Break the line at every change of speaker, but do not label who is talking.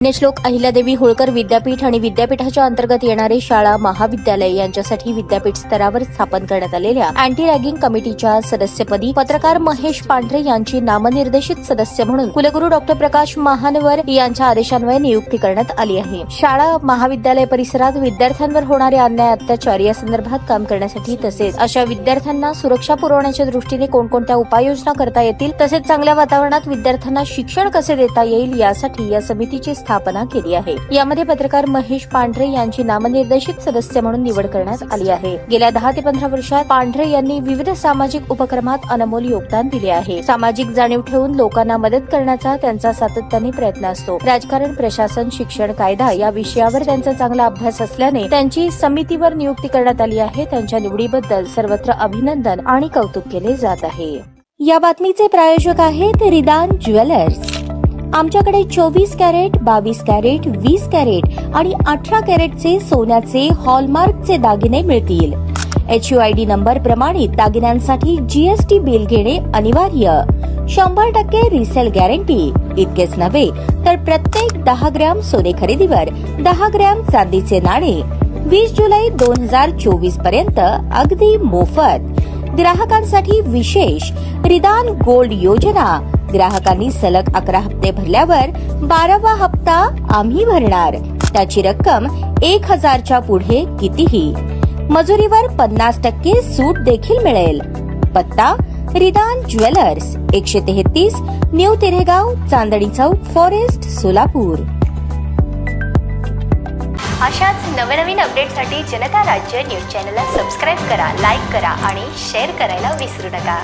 पुण्यश्लोक अहिल्यादेवी होळकर विद्यापीठ आणि विद्यापीठाच्या अंतर्गत येणारे शाळा महाविद्यालय यांच्यासाठी विद्यापीठ स्तरावर स्थापन करण्यात आलेल्या अँटी रॅगिंग कमिटीच्या सदस्यपदी पत्रकार महेश पांढरे यांची नामनिर्देशित सदस्य म्हणून कुलगुरू डॉक्टर प्रकाश महानवर यांच्या आदेशान्वये नियुक्ती करण्यात आली आहे. शाळा महाविद्यालय परिसरात विद्यार्थ्यांवर होणारे अन्याय अत्याचार या संदर्भात काम करण्यासाठी तसेच अशा विद्यार्थ्यांना सुरक्षा पुरवण्याच्या दृष्टीने कोणकोणत्या उपाययोजना करता येतील तसेच चांगल्या वातावरणात विद्यार्थ्यांना शिक्षण कसे देता येईल यासाठी या समितीची स्थापना केली आहे. यामध्ये पत्रकार महेश पांढरे यांची नामनिर्देशित सदस्य म्हणून निवड करण्यात आली आहे. गेल्या दहा ते पंधरा वर्षात पांढरे यांनी विविध सामाजिक उपक्रमात अनमोल योगदान दिले आहे. सामाजिक जाणीव ठेवून लोकांना मदत करण्याचा त्यांचा सातत्याने प्रयत्न असतो. राजकारण प्रशासन शिक्षण कायदा या विषयावर त्यांचा चांगला अभ्यास असल्याने त्यांची समितीवर नियुक्ती करण्यात आली आहे. त्यांच्या निवडीबद्दल सर्वत्र अभिनंदन आणि कौतुक केले जात आहे. या बातमीचे प्रायोजक आहेत रिदान ज्वेलर्स. आमच्याकडे चोवीस कॅरेट बावीस कॅरेट वीस कॅरेट आणि अठरा कॅरेटचे सोन्याचे हॉलमार्कचे दागिने मिळतील. H U I D number प्रमाणित दागिन्यांसाठी जीएसटी बिल घेणे अनिवार्य. शंभर टक्के रिसेल गॅरंटी इतकेच नव्हे तर प्रत्येक दहा ग्रॅम सोने खरेदीवर दहा ग्रॅम चांदीचे नाणे. वीस जुलै दोन हजार चोवीसपर्यंत अगदी मोफत. ग्राहकांसाठी विशेष रिदान गोल्ड योजना. ग्राहकांनी सलग अकरा हप्ते भरल्यावर बारावा हप्ता आम्ही भरणार. त्याची रक्कम एक हजारच्या पुढे कितीही. मजुरीवर पन्नास टक्के सूट देखील मिळेल. पत्ता रिदान ज्वेलर्स एकशे तेहतीस न्यू तिरेगाव चांदणी चौक फॉरेस्ट सोलापूर.
अशाच नवनवीन अपडेटसाठी जनता राज्य न्यूज चॅनलला सबस्क्राईब करा लाईक करा आणि शेअर करायला विसरू नका.